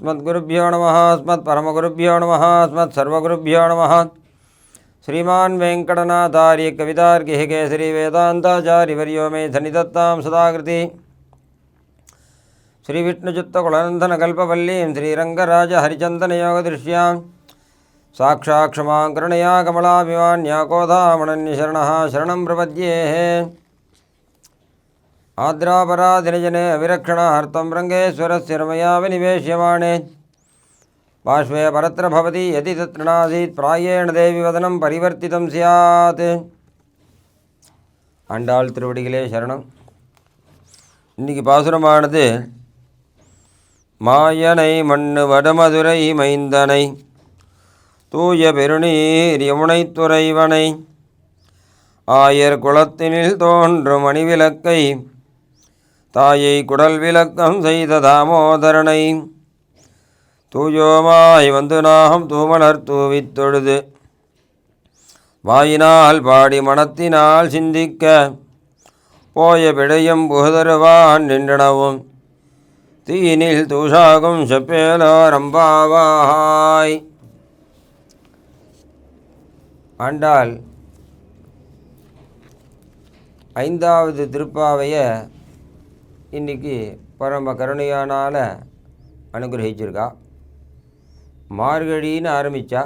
अस्मद्गुरुभ्यो नमः अस्मत्परमगुरुभ्यो नमः अस्मत्सर्वगुरुभ्यो नमः। श्रीमान् वेङ्कटनाथार्य कवितार्किः केसरी वेदान्ताचार्यवर्यो मे धनिदत्तां सदाकृति। श्री श्रीविष्णुचित्तकुलनन्दनकल्पवल्लीं श्रीरङ्गराजहरिचन्दनयोगदृश्यां। साक्षात् क्षमां करुणया कमलाभिमान्या कोधामणन्यशरणः शरणं प्रपद्येः आद्रापराधिनिजने अविरक्षणार्थं रङ्गेश्वरस्य रमया विनिवेश्यमाणे बाष्पे परत्र भवति यदि तत्र नासीत् प्रायेण देवी वदनं परिवर्तितं स्यात् ஆண்டாள் திருவடிகளே சரணம் இன்னைக்கு பாசுரமானது மாயனை மண்ணு வடமதுரை மைந்தனை தூய பெருநீர் யமுனை துறைவனை ஆயர் குளத்தினில் தோன்றும் மணிவிளக்கை தாயை குடல் விளக்கம் செய்த தாமோதரனை தூயோமாய் வந்து நாகம் தூமலர் தூவித் தொழுது வாயினால் பாடி மனத்தினால் சிந்திக்க போய பிழையும் புகுதருவான் நின்றனவும். தீயினில் தூஷாகும் செப்பேலோ ரம்பாவாய் ஆண்டால் ஐந்தாவது திருப்பாவைய இன்னைக்கு பரம கருணையானால் அனுகிரகிச்சிருக்கா. மார்கழின்னு ஆரம்பித்தா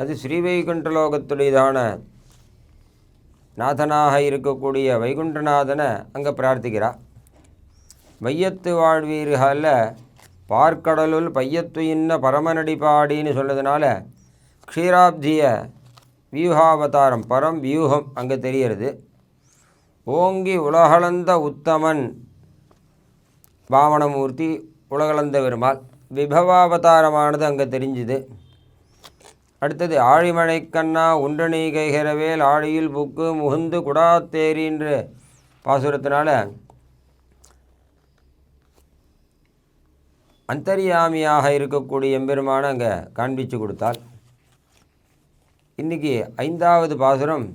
அது ஸ்ரீவைகுண்டலோகத்துடையதான நாதனாக இருக்கக்கூடிய வைகுண்டநாதனை அங்கே பிரார்த்திக்கிறா. வையத்து வாழ்வீர்களில் பார்க்கடலுள் பையத்து இன்ன பரமநடி பாடின்னு சொன்னதுனால க்ஷீராப்திய வியூகாவதாரம் பரம் வியூகம் அங்கே தெரிகிறது. ஓங்கி உலகளந்த உத்தமன். பாவனமூர்த்தி உலகளந்த பெருமாள். விபவாவதாரமானது அங்கே தெரிஞ்சுது. அடுத்தது ஆழிமழைக்கண்ணா உண்டணி கைகரவேல் ஆழியில் புக்கு முகுந்து குடாத்தேரின்ற பாசுரத்தினால அந்தரியாமியாக இருக்கக்கூடிய எம்பெருமான அங்கே காண்பிச்சு கொடுத்தால் இன்றைக்கி ஐந்தாவது பாசுரம்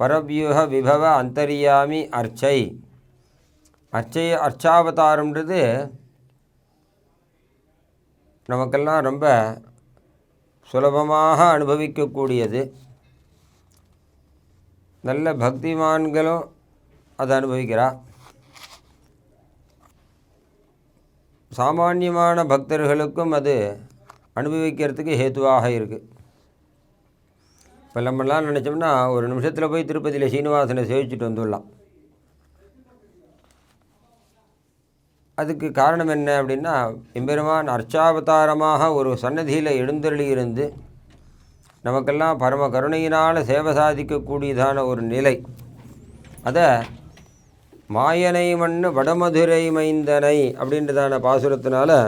பரவியூக விபவ அந்தரியாமி அர்ச்சை. அர்ச்சை அர்ச்சாவதாரம்ன்றது நமக்கெல்லாம் ரொம்ப சுலபமாக அனுபவிக்கக்கூடியது. நல்ல பக்திமான்களும் அதை அனுபவிக்கிறா. சாமானியமான பக்தர்களுக்கும் அது அனுபவிக்கிறதுக்கு ஹேத்துவாக இருக்குது இப்போ நம்மளாம் நினச்சோம்னா ஒரு நிமிஷத்தில் போய் திருப்பதியில் சீனிவாசனை சேவிச்சுட்டு வந்துடலாம். அதுக்கு காரணம் என்ன அப்படின்னா எம்பெருமான் அர்ச்சாவதாரமாக ஒரு சன்னதியில் எழுந்தருளி இருந்து நமக்கெல்லாம் பரம கருணையினால் சேவை சாதிக்கக்கூடியதான ஒரு நிலை. அதை மாயனை மண்ணு வடமதுரை மைந்தனை அப்படின்றதான பாசுரத்தினால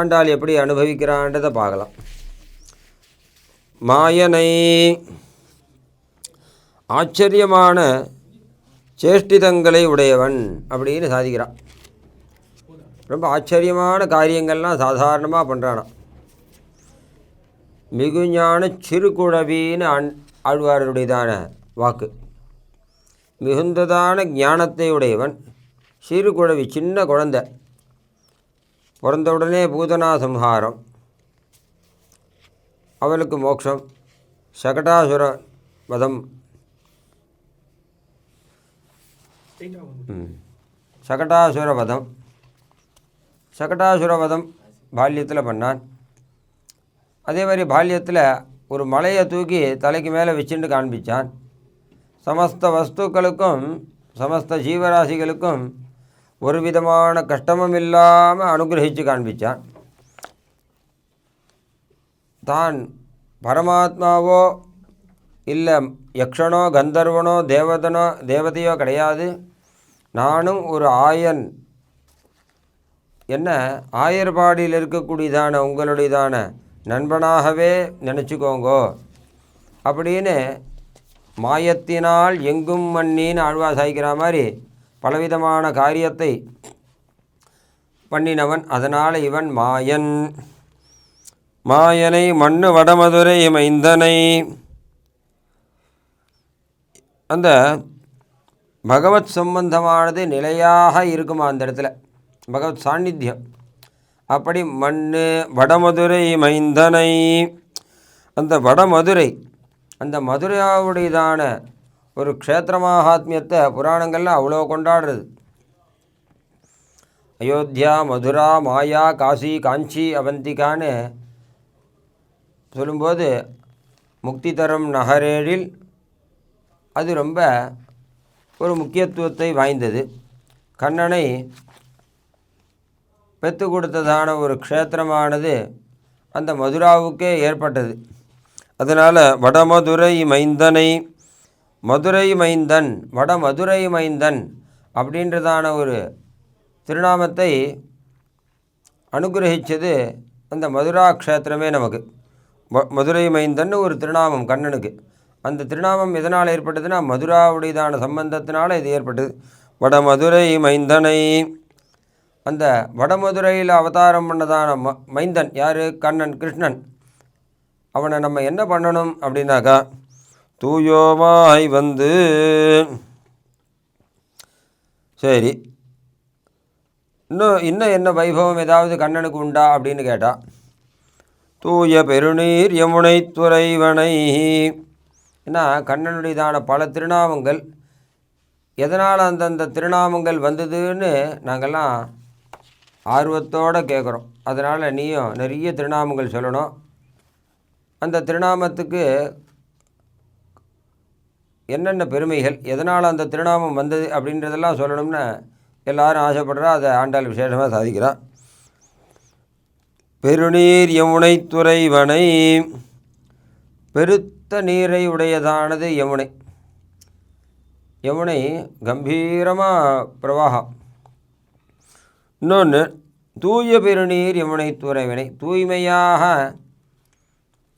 ஆண்டாள் எப்படி அனுபவிக்கிறான்றதை பார்க்கலாம். மாயனை. ஆச்சரியமான சேஷ்டிதங்களை உடையவன் அப்படின்னு சாதிக்கிறான். ரொம்ப ஆச்சரியமான காரியங்கள்லாம் சாதாரணமாக பண்ணுறானான் மிகுஞான சிறுகுழவின்னு ஆண் ஆழ்வாருடையதான வாக்கு. மிகுந்ததான ஞானத்தை உடையவன் சிறுகுழவி சின்ன குழந்தை. பிறந்தவுடனே பூதனா சம்ஹாரம் அவளுக்கு மோட்சம் சகடாசுர வதம். ம். சகடாசுர வதம். சகடாசுர வதம் பால்யத்தில் பண்ணான். அதே மாதிரி பால்யத்தில் ஒரு மலையை தூக்கி தலைக்கு மேலே வச்சுட்டு காண்பிச்சான். சமஸ்த வஸ்துக்களுக்கும் சமஸ்த ஜீவராசிகளுக்கும் ஒரு விதமான கஷ்டமும் இல்லாமல் அனுகிரகித்து காண்பித்தான் தான் பரமாத்மாவோ இல்லை யக்ஷனோ கந்தர்வனோ தேவதனோ தேவதையோ கிடையாது. நானும் ஒரு ஆயன். என்ன? ஆயர்பாடியில் இருக்கக்கூடியதான உங்களுடையதான நண்பனாகவே நினச்சிக்கோங்கோ. அப்படின்னு மாயத்தினால் எங்கும் மண்ணின்னு ஆழ்வா சாய்க்கிற மாதிரி பலவிதமான காரியத்தை பண்ணினவன். அதனால் இவன் மாயன். மாயனை மண்ணு வடமதுரை மைந்தனை அந்த பகவத் சம்பந்தமானது நிலையாக இருக்குமா அந்த இடத்துல? பகவத் சாநித்தியம். அப்படி மண் வடமதுரை மைந்தனை அந்த வடமதுரை அந்த மதுரையாவுடையதான ஒரு க்ஷேத்திரமாகாத்மியத்தை புராணங்கள்லாம் அவ்வளோ கொண்டாடுறது. அயோத்தியா மதுரா மாயா காசி காஞ்சி அவந்திகான்னு சொல்லும்போது முக்தி தரும் நகரேழில் அது ரொம்ப ஒரு முக்கியத்துவத்தை வாய்ந்தது. கண்ணனை பெற்று கொடுத்ததான ஒரு க்ஷேத்திரமானது அந்த மதுராவுக்கே ஏற்பட்டது. அதனால் வடமதுரை மைந்தனை மதுரை மைந்தன் வடமதுரை மைந்தன் அப்படின்றதான ஒரு திருநாமத்தை அனுகிரகித்தது அந்த மதுரா க்ஷேத்திரமே நமக்கு. ம- மதுரை மைந்தன்னு ஒரு திருநாமம் கண்ணனுக்கு. அந்த திருநாமம் எதனால் ஏற்பட்டதுன்னா மதுராவுடையதான சம்பந்தத்தினால இது ஏற்பட்டது. வடமதுரை மைந்தனை. அந்த வடமதுரையில் அவதாரம் பண்ணதான ம மைந்தன் யார்? கண்ணன் கிருஷ்ணன். அவனை நம்ம என்ன பண்ணணும் அப்படின்னாக்கா தூயோமாய் வந்து சரி இன்னும் இன்னும் என்ன வைபவம் ஏதாவது கண்ணனுக்கு உண்டா அப்படின்னு கேட்டால் தூய பெருநீர் யமுனை துறைவனை. ஏன்னா கண்ணனுடையதான பல திருநாமங்கள். எதனால் அந்தந்த திருநாமங்கள் வந்ததுன்னு நாங்கள்லாம் ஆர்வத்தோடு கேட்குறோம் அதனால் நீயும் நிறைய திருநாமங்கள் சொல்லணும். அந்த திருநாமத்துக்கு என்னென்ன பெருமைகள் எதனால் அந்த திருநாமம் வந்தது அப்படின்றதெல்லாம் சொல்லணும்னு எல்லாரும் ஆசைப்படுறா அதை ஆண்டாள் விசேஷமாக சாதிக்கிறான் பெருநீர் யமுனை துறைவனை பெருத்த நீரை உடையதானது யமுனை. யமுனை கம்பீரமாக பிரவாகம். இன்னொன்று தூய பெருநீர் யமுனை துறைவினை தூய்மையாக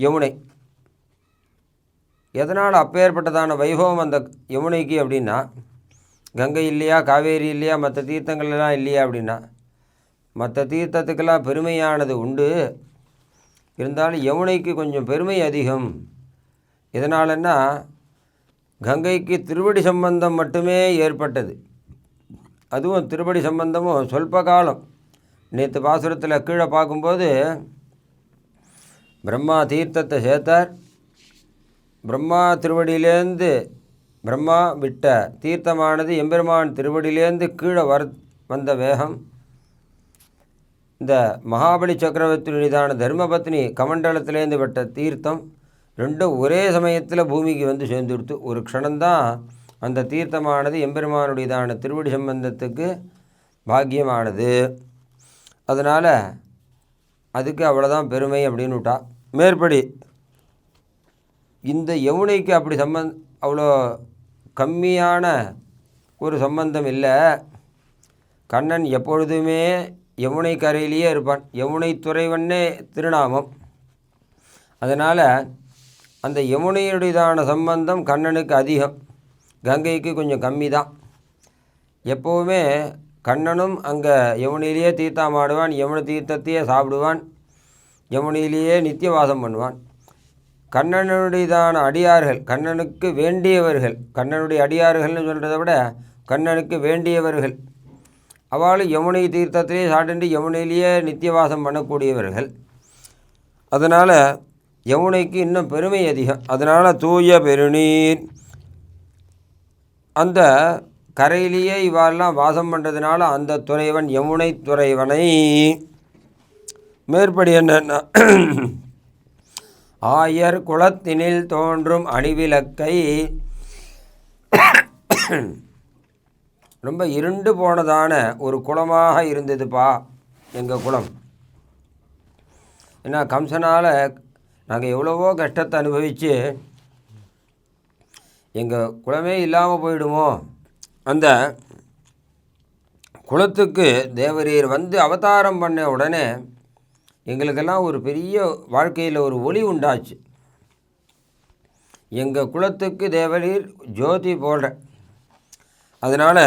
யமுனை. எதனால் அப்பேற்பட்டதான வைபவம் அந்த யமுனைக்கு அப்படின்னா கங்கை இல்லையா காவேரி இல்லையா மற்ற தீர்த்தங்கள் எல்லாம் இல்லையா அப்படின்னா மற்ற தீர்த்தத்துக்கெல்லாம் பெருமையானது உண்டு. இருந்தாலும் யமுனைக்கு கொஞ்சம் பெருமை அதிகம். இதனாலன்னா கங்கைக்கு திருவடி சம்பந்தம் மட்டுமே ஏற்பட்டது. அதுவும் திருவடி சம்பந்தமும் சொல்ப காலம். நேற்று பாசுரத்தில் கீழே பார்க்கும்போது பிரம்மா தீர்த்தத்தை சேர்த்தார். பிரம்மா திருவடியிலேருந்து பிரம்மா விட்ட தீர்த்தமானது எம்பெருமான் திருவடியிலேருந்து கீழே வர வந்த வேகம். இந்த மகாபலி சக்கரவர்த்தியுடையதான தர்மபத்னி கமண்டலத்திலேருந்து விட்ட தீர்த்தம் ரெண்டும் ஒரே சமயத்தில் பூமிக்கு வந்து சேர்ந்துடுத்து ஒரு க்ஷணம்தான் அந்த தீர்த்தமானது எம்பெருமானுடையதான திருவடி சம்பந்தத்துக்கு பாக்கியமானது. அதனால் அதுக்கு அவ்வளோதான் பெருமை அப்படின்னு விட்டா மேற்படி இந்த யமுனைக்கு அப்படி சம்பந்த அவ்வளோ கம்மியான ஒரு சம்பந்தம் இல்லை. கண்ணன் எப்பொழுதுமே யமுனை கரையிலேயே இருப்பான்? யமுனை துறைவன்னே திருநாமம்? அதனால் அந்த யமுனையுடையதான சம்பந்தம் கண்ணனுக்கு அதிகம். கங்கைக்கு கொஞ்சம் கம்மி தான் எப்போவுமே கண்ணனும் அங்கே யமுனையிலேயே தீர்த்தமாடுவான் யமுனை தீர்த்தத்தையே சாப்பிடுவான் யமுனையிலேயே நித்தியவாசம் பண்ணுவான். கண்ணனுடையதான அடியார்கள் கண்ணனுக்கு வேண்டியவர்கள் கண்ணனுடைய அடியார்கள்னு சொல்கிறத விட கண்ணனுக்கு வேண்டியவர்கள் அவள் யமுனை தீர்த்தத்திலே சாட்டின்றி யமுனையிலேயே நித்தியவாசம் பண்ணக்கூடியவர்கள். அதனால் யமுனைக்கு இன்னும் பெருமை அதிகம். அதனால் தூய பெருநீர். அந்த கரையிலேயே இவாளெல்லாம் வாசம் பண்ணுறதுனால அந்த துறைவன் யமுனை துறைவனை. மேற்படி என்னன்னா ஆயர் குளத்தினில் தோன்றும் அணிவிளக்கை. ரொம்ப இருண்டு போனதான ஒரு குளமாக இருந்ததுப்பா எங்கள் குளம். ஏன்னா கம்சனால் நாங்கள் எவ்வளவோ கஷ்டத்தை அனுபவித்து எங்கள் குளமே இல்லாமல் போயிடுமோ. அந்த குளத்துக்கு தேவரீர் வந்து அவதாரம் பண்ண உடனே எங்களுக்கெல்லாம் ஒரு பெரிய வாழ்க்கையில் ஒரு ஒளி உண்டாச்சு. எங்கள் குளத்துக்கு தேவரீர் ஜோதி போடுற அதனால்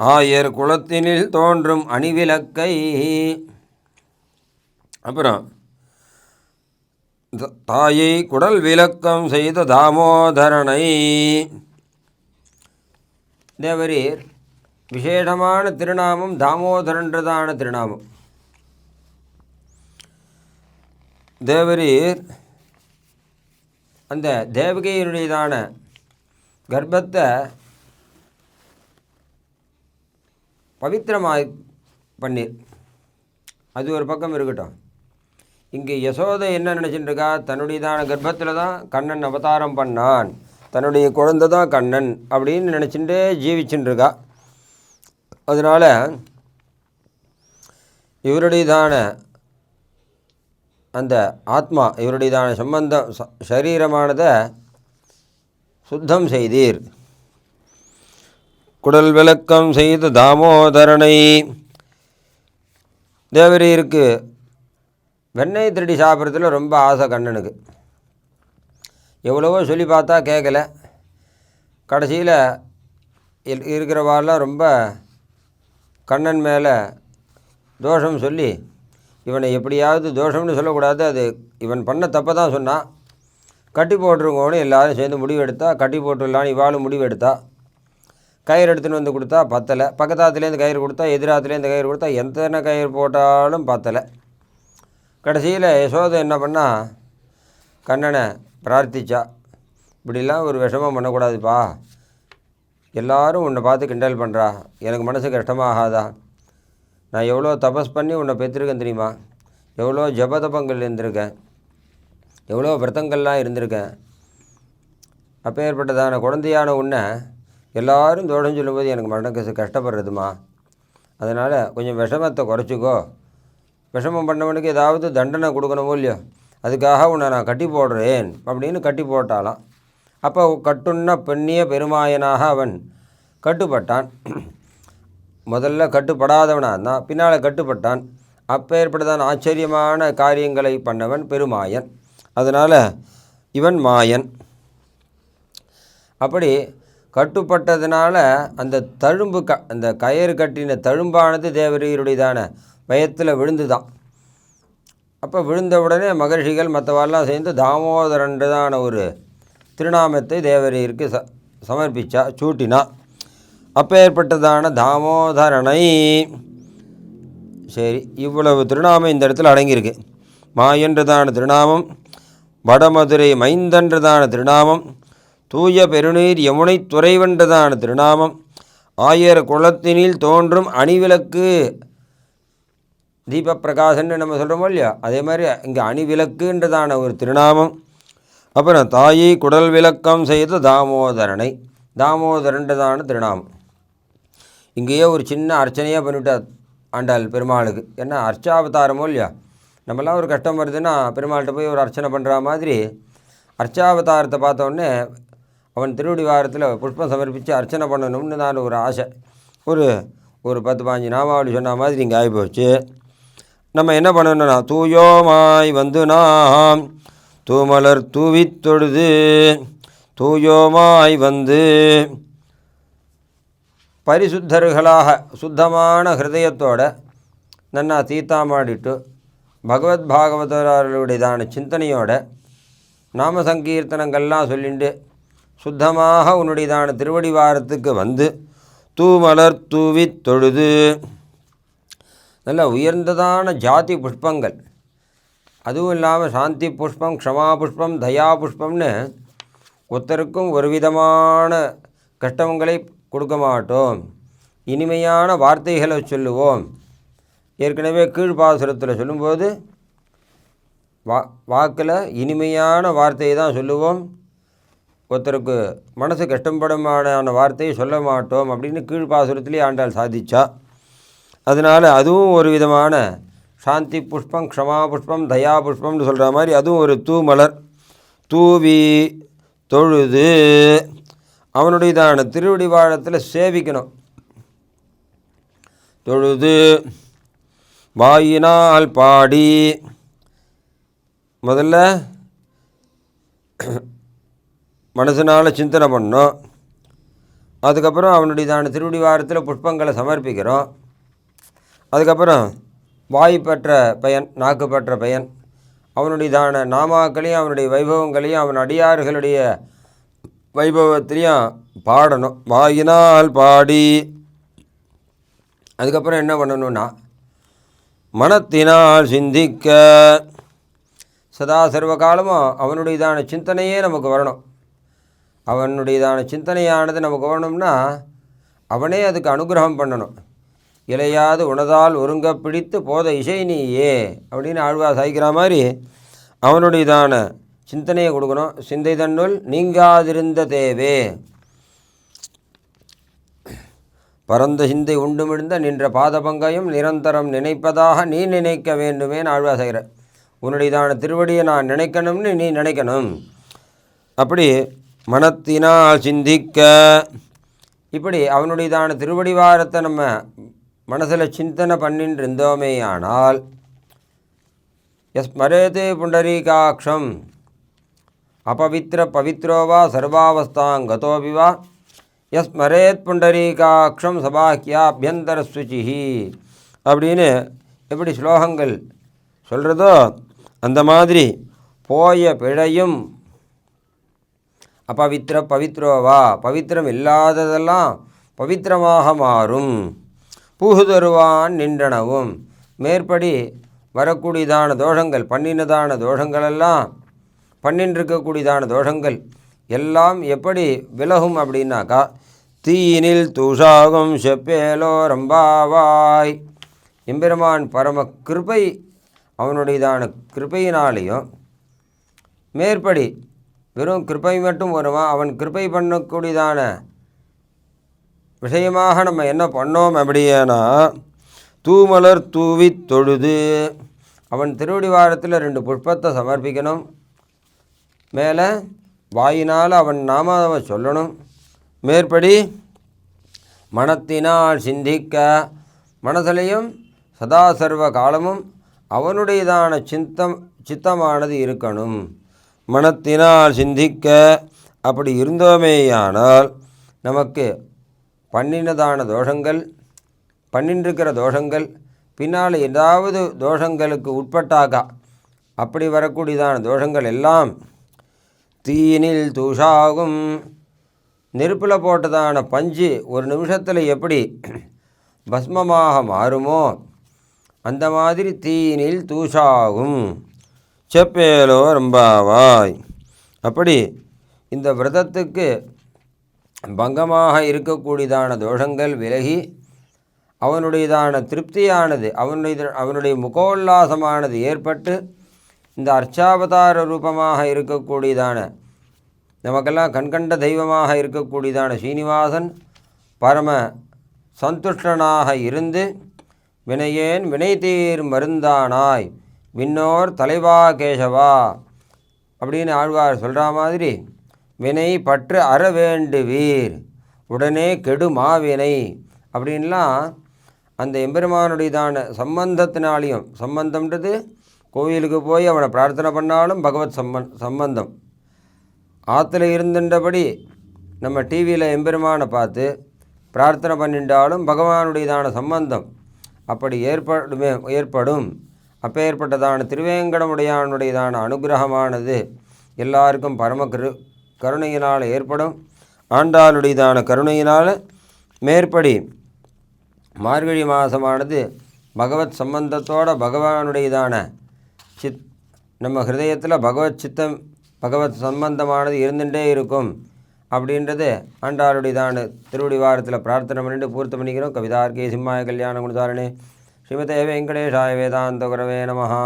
ஆயர் குளத்தினில் தோன்றும் அணிவிளக்கை அப்புறம் தாயை குடல் விளக்கம் செய்த தாமோதரனை தேவரீர் விசேடமான திருநாமம் தாமோதரன்றதான திருநாமம். தேவரீர் அந்த தேவகையினுடையதான கர்ப்பத்தை பவித்திரமாய் பண்ணீர் அது ஒரு பக்கம் இருக்கட்டும். இங்கே யசோதை என்ன நினச்சிட்டு இருக்கா தன்னுடையதான கர்ப்பத்தில் தான் கண்ணன் அவதாரம் பண்ணான். தன்னுடைய குழந்தை தான் கண்ணன் அப்படின்னு நினச்சிட்டு ஜீவிச்சுட்டு இருக்கா அதனால் இவருடையதான அந்த ஆத்மா இவருடையதான சம்பந்தம் ச- சரீரமானதை சுத்தம் செய்தீர். குடல் விளக்கம் செய்த தாமோதரனை. தேவரீருக்கு வெண்ணெய் திருடி சாப்பிட்றதுல ரொம்ப ஆசை கண்ணனுக்கு. எவ்வளவோ சொல்லி பார்த்தா கேட்கல கடைசியில் இருக்கிறவாள்லாம் ரொம்ப கண்ணன் மேலே தோஷம் சொல்லி இவனை எப்படியாவது தோஷம்னு சொல்லக்கூடாது அது இவன் பண்ண தப்பை தான் சொன்னான். கட்டி போட்டுருங்கோன்னு எல்லாரும் சேர்ந்து முடிவு எடுத்தா கட்டி போட்டுடலான்னு இவாளும் முடிவு எடுத்தா கயிறு எடுத்துன்னு வந்து கொடுத்தா பத்தலை. பக்கத்தாத்துலேருந்து கயிறு கொடுத்தா எதிராத்துலேருந்து கயிறு கொடுத்தா எத்தனை கயிறு போட்டாலும் பத்தலை. கடைசியில் யசோதை என்ன பண்ணா கண்ணனை பிரார்த்திச்சா. இப்படிலாம் ஒரு விஷமம் பண்ணக்கூடாதுப்பா. எல்லாரும் உன்னை பார்த்து கிண்டல் பண்ணுறா எனக்கு மனசு கஷ்டமாகாதா. நான் எவ்வளோ தபஸ் பண்ணி உன்னை பெற்றிருக்கேன் தெரியுமா? எவ்வளோ ஜபதபங்கள் இருந்திருக்கேன். எவ்வளோ விரதங்கள்லாம் இருந்திருக்கேன். அப்பேற்பட்டதான குழந்தையான உன்னை எல்லாரும் தோடம் சொல்லும்போது எனக்கு மனக்கு கஷ்டப்படுறதுமா. அதனால் கொஞ்சம் விஷமத்தை குறைச்சிக்கோ. விஷமம் பண்ணவனுக்கு ஏதாவது தண்டனை கொடுக்கணுமோ இல்லையோ? அதுக்காக உன்னை நான் கட்டி போடுறேன் அப்படின்னு கட்டி போட்டாலாம். அப்போ கட்டுன்ன பெண்ணிய பெருமாயனாக அவன் கட்டுப்பட்டான். முதல்ல கட்டுப்படாதவனாக இருந்தான். பின்னால் கட்டுப்பட்டான். அப்போ ஏற்பட்டதான் ஆச்சரியமான காரியங்களை பண்ணவன் பெருமாயன். அதனால் இவன் மாயன். அப்படி கட்டுப்பட்டதுனால அந்த தழும்பு க அந்த கயிறு கட்டின தழும்பானது தேவரீருடையதான பயத்தில் விழுந்துதான். அப்போ விழுந்த உடனே மகர்ஷிகள் மற்றவெல்லாம் சேர்ந்து தாமோதரன்றதான ஒரு திருநாமத்தை தேவரீருக்கு ச சமர்ப்பிச்சா சூட்டினா. அப்போ ஏற்பட்டதான தாமோதரனை சரி இவ்வளவு திருநாமம் இந்த இடத்துல அடங்கியிருக்கு. மாயன்றதான திருநாமம் வடமதுரை மைந்தன்றதான திருநாமம் தூய பெருநீர் யமுனை துறைவென்றதான திருநாமம். ஆயர் குளத்தினில் தோன்றும் அணிவிளக்கு தீபப்பிரகாசன்னு நம்ம சொல்கிறோமோ இல்லையா? அதே மாதிரி இங்கே அணிவிளக்குன்றதான ஒரு திருநாமம். அப்புறம் தாயை குடல் விளக்கம் செய்த தாமோதரனை தாமோதரன்றதான திருநாமம். இங்கேயே ஒரு சின்ன அர்ச்சனையாக பண்ணிவிட்டார் ஆண்டாள் பெருமாளுக்கு. ஏன்னா அர்ச்சாவதாரமோ இல்லையா? நம்மளாம் ஒரு கஷ்டம் வருதுன்னா பெருமாள்கிட்ட போய் ஒரு அர்ச்சனை பண்ணுற மாதிரி அர்ச்சாவதாரத்தை பார்த்தோன்னே அவன் திருவடிவாரத்தில் புஷ்பம் சமர்ப்பித்து அர்ச்சனை பண்ணணும்னு நான் ஒரு ஆசை. ஒரு ஒரு பத்து பாஞ்சு நாமாவளி சொன்ன மாதிரி இங்கே ஆகிப்போச்சு நம்ம என்ன பண்ணணும்னா தூயோமாய் வந்து நாம் தூமலர் தூவி தொழுது தூயோமாய் வந்து பரிசுத்தர்களாக சுத்தமான ஹிருதயத்தோடு நன்னா தீத்தாமாடிட்டு பகவத் பாகவதர்களுடையதான சிந்தனையோட நாம சங்கீர்த்தனங்கள்லாம் சொல்லிண்டு சுத்தமாக உன்னுடையதான திருவடி வாரத்துக்கு வந்து தூமலர் தூவித் தொழுது. நல்ல உயர்ந்ததான ஜாதி புஷ்பங்கள். அதுவும் இல்லாமல் சாந்தி புஷ்பம் க்ஷமா புஷ்பம் தயா புஷ்பம்னு ஒருத்தருக்கும் ஒரு விதமான கஷ்டங்களை கொடுக்க மாட்டோம். இனிமையான வார்த்தைகளை சொல்லுவோம். ஏற்கனவே கீழ்பாசுரத்தில் சொல்லும்போது வா வாக்கில் இனிமையான வார்த்தையை தான் சொல்லுவோம். ஒருத்தருக்கு மனசு கஷ்டப்படுமான வார்த்தையை சொல்ல மாட்டோம் அப்படின்னு கீழ்ப்பாசுரத்திலே ஆண்டாள் சாதிச்சா. அதனால் அதுவும் ஒரு விதமான சாந்தி புஷ்பம் க்ஷமா புஷ்பம் தயா புஷ்பம்னு சொல்கிற மாதிரி அதுவும் ஒரு தூமலர். தூவி தொழுது அவனுடையதான திருவடி வாழத்தில் சேவிக்கணும். தொழுது வாயினால் பாடி முதல்ல மனசினால் சிந்தனை பண்ணோம். அதுக்கப்புறம் அவனுடையதான திருவடி வாரத்தில் புஷ்பங்களை சமர்ப்பிக்கிறோம். அதுக்கப்புறம் வாய் பெற்ற பயன் நாக்கு பெற்ற பயன். அவனுடையதான நாமாக்களையும் அவனுடைய வைபவங்களையும் அவன் அடியார்களுடைய வைபவத்திலையும் பாடணும். வாயினால் பாடி. அதுக்கப்புறம் என்ன பண்ணணும்னா மனத்தினால் சிந்திக்க. சதா சர்வ காலமும் அவனுடையதான சிந்தனையே நமக்கு வரணும். அவனுடையதான சிந்தனையானது நமக்கு வரணும்னா அவனே அதுக்கு அனுகிரகம் பண்ணணும். இலையாது உணதால் ஒருங்க பிடித்து போத இசை நீயே அப்படின்னு ஆழ்வா சாய்க்கிற மாதிரி அவனுடையதான சிந்தனையை கொடுக்கணும். சிந்தை தன்னுள் நீங்காதிருந்த தேவே. பரந்த சிந்தை உண்டுமிழ்ந்த நின்ற பாதபங்கையும் நிரந்தரம் நினைப்பதாக நீ நினைக்க வேண்டுமேன்னு ஆழ்வா செய்கிற உன்னுடையதான திருவடியை நான் நினைக்கணும்னு நீ நினைக்கணும். அப்படி மனத்தினால் சிந்திக்க. இப்படி அவனுடையதான திருவடிவாரத்தை நம்ம மனசில் சிந்தனை பண்ணிட்டு இருந்தோமேயானால் எஸ் மரேதே புண்டரீகாட்சம் அபவித்திர பவித்ரோவா சர்வாவஸ்தாங்கதோபிவா எஸ் மரேத் புண்டரீகாட்சம் சபாக்கியாபியந்தர சுச்சிஹி அப்படின்னு எப்படி ஸ்லோகங்கள் சொல்கிறதோ அந்த மாதிரி போய பிழையும் அபவித்திர பவித்ரோவா பவித்திரம் இல்லாததெல்லாம் பவித்திரமாக மாறும். பூகுதருவான் நின்றனவும். மேற்படி வரக்கூடியதான தோஷங்கள் பண்ணினதான தோஷங்களெல்லாம் பண்ணின்றிருக்கக்கூடியதான தோஷங்கள் எல்லாம் எப்படி விலகும் அப்படின்னாக்கா தீயினில் தூஷாகும் செப்பேலோ ரம்பாவாய். எம்பெருமான் பரம கிருபை அவனுடையதான கிருபையினாலேயும் மேற்படி வெறும் கிருப்பை மட்டும் வருமா? அவன் கிருப்பை பண்ணக்கூடியதான விஷயமாக நம்ம என்ன பண்ணோம் அப்படியேனா தூமலர் தூவி தொழுது. அவன் திருவடி வாரத்தில் ரெண்டு புஷ்பத்தை சமர்ப்பிக்கணும். மேலே வாயினால் அவன் நாமாவை சொல்லணும். மேற்படி மனத்தினால் சிந்திக்க மனதிலையும் சதா சர்வ காலமும் அவனுடையதான சித்தம் சித்தமானது இருக்கணும். மனத்தினால் சிந்திக்க அப்படி இருந்தோமேயானால் நமக்கு பண்ணினதான தோஷங்கள் பண்ணின்றிருக்கிற தோஷங்கள் பின்னால் ஏதாவது தோஷங்களுக்கு உட்பட்டாக்கா அப்படி வரக்கூடியதான தோஷங்கள் எல்லாம் தீயினில் தூஷாகும். நெருப்பில் போட்டதான பஞ்சு ஒரு நிமிஷத்தில் எப்படி பஸ்மமாக மாறுமோ அந்த மாதிரி தீயினில் தூஷாகும். செப்பேலோ ரம்பாவாய் அப்படி இந்த விரதத்துக்கு பங்கமாக இருக்கக்கூடியதான தோஷங்கள் விலகி அவனுடையதான திருப்தியானது அவனுடைய அவனுடைய முகோல்லாசமானது ஏற்பட்டு இந்த அர்ச்சாவதார ரூபமாக இருக்கக்கூடியதான நமக்கெல்லாம் கண்கண்ட தெய்வமாக இருக்கக்கூடியதான ஸ்ரீனிவாசன் பரம சந்துஷ்டனாக இருந்து வினையேன் வினைதீர் மருந்தானாய். விண்ணோர் தலைவா கேசவா? அப்படின்னு ஆழ்வார் சொல்கிற மாதிரி வினை பற்று அற வேண்டுவீர் உடனே கெடு மாவினை அப்படின்லாம் அந்த எம்பெருமானுடையதான சம்பந்தத்தினாலையும் சம்பந்தம்ன்றது கோவிலுக்கு போய் அவனை பிரார்த்தனை பண்ணாலும் பகவத் சம்பன் சம்பந்தம். ஆற்றுல இருந்துன்றபடி நம்ம டிவியில் எம்பெருமானை பார்த்து பிரார்த்தனை பண்ணிட்டாலும் பகவானுடையதான சம்பந்தம் அப்படி ஏற்படுமே ஏற்படும். அப்பேற்பட்டதான திருவேங்கடமுடையானுடையதான அனுகிரகமானது எல்லாருக்கும் பரம கரு கருணையினால் ஏற்படும். ஆண்டாளுடையதான கருணையினால் மேற்படி மார்கழி மாதமானது பகவத் சம்பந்தத்தோட பகவானுடையதான சித் நம்ம ஹிருதயத்தில் பகவத் சித்தம் பகவத் சம்பந்தமானது இருந்துகிட்டே இருக்கும் அப்படின்றது ஆண்டாளுடையதான திருவடி வாரத்தில் பிரார்த்தனை பண்ணிட்டு பூர்த்தி பண்ணிக்கிறோம். கவிதார்கே சிம்மாய கல்யாண குணதாரணே ஸ்ரீமதே வெங்கடேஷாய வேதாந்த குரவே நமஹா